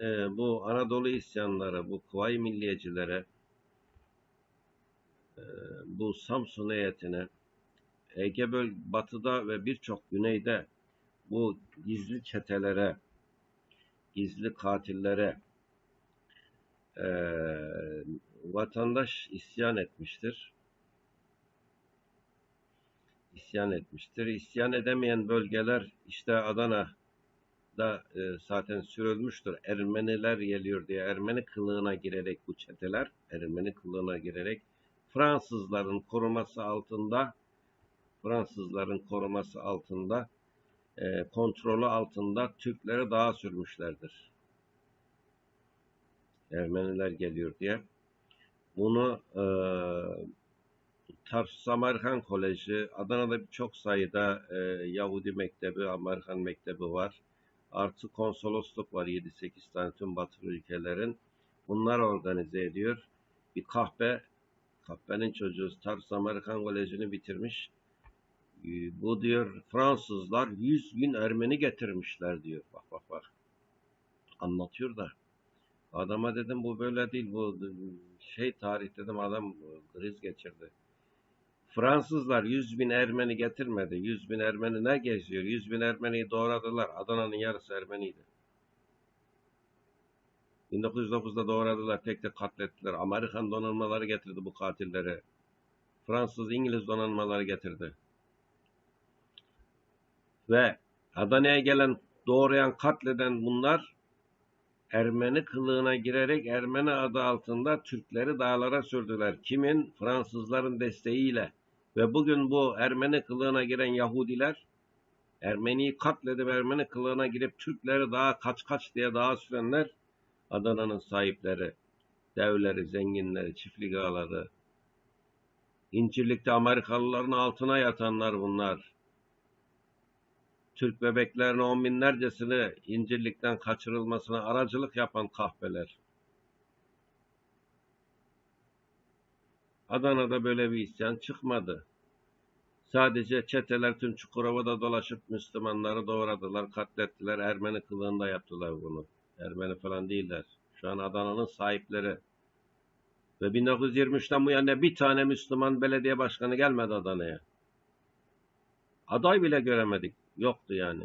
e, bu Anadolu isyanları, bu Kuvayi Milliyecilere, e, bu Samsun heyetine, Ege böl batıda ve birçok güneyde bu gizli çetelere, gizli katillere e, vatandaş isyan etmiştir. İsyan etmiştir. İsyan edemeyen bölgeler işte Adana'da e, zaten sürülmüştür. Ermeniler geliyor diye Ermeni kılığına girerek bu çeteler, Ermeni kılığına girerek Fransızların koruması altında Fransızların koruması altında e, kontrolü altında Türkleri dağa sürmüşlerdir. Ermeniler geliyor diye. Bunu e, Tarsus Amerikan Koleji, Adana'da çok sayıda e, Yahudi mektebi, Amerikan mektebi var. Artı konsolosluk var 7-8 tane tüm batılı ülkelerin. Bunlar organize ediyor. Bir kahpe, kahpenin çocuğu Tarsus Amerikan Koleji'ni bitirmiş. E, bu diyor Fransızlar 100 bin Ermeni getirmişler diyor. Bak bak bak. Anlatıyor da. Adama dedim bu böyle değil. Bu şey tarih dedim adam kriz geçirdi. Fransızlar 100 bin Ermeni getirmedi. 100 bin Ermeni ne geziyor? 100 bin Ermeniyi doğradılar. Adana'nın yarısı Ermeniydi. 1909'da doğradılar. Tek tek katlettiler. Amerikan donanmaları getirdi bu katilleri. Fransız, İngiliz donanmaları getirdi. Ve Adana'ya gelen, doğrayan, katleden bunlar Ermeni kılığına girerek Ermeni adı altında Türkleri dağlara sürdüler. Kimin? Fransızların desteğiyle. Ve bugün bu Ermeni kılığına giren Yahudiler Ermeniyi katledip Ermeni kılığına girip Türkleri daha kaç kaç diye daha sürenler Adana'nın sahipleri, devleri, zenginleri, çiftlik ağaları, İncirlik'te Amerikalıların altına yatanlar bunlar. Türk bebeklerine on binlercesini İncirlik'ten kaçırılmasına aracılık yapan kahpeler. Adana'da böyle bir isyan çıkmadı. Sadece çeteler tüm Çukurova'da dolaşıp Müslümanları doğradılar, katlettiler. Ermeni kılığında yaptılar bunu. Ermeni falan değiller. Şu an Adana'nın sahipleri. Ve 1923'ten bu yana bir tane Müslüman belediye başkanı gelmedi Adana'ya. Aday bile göremedik. Yoktu yani.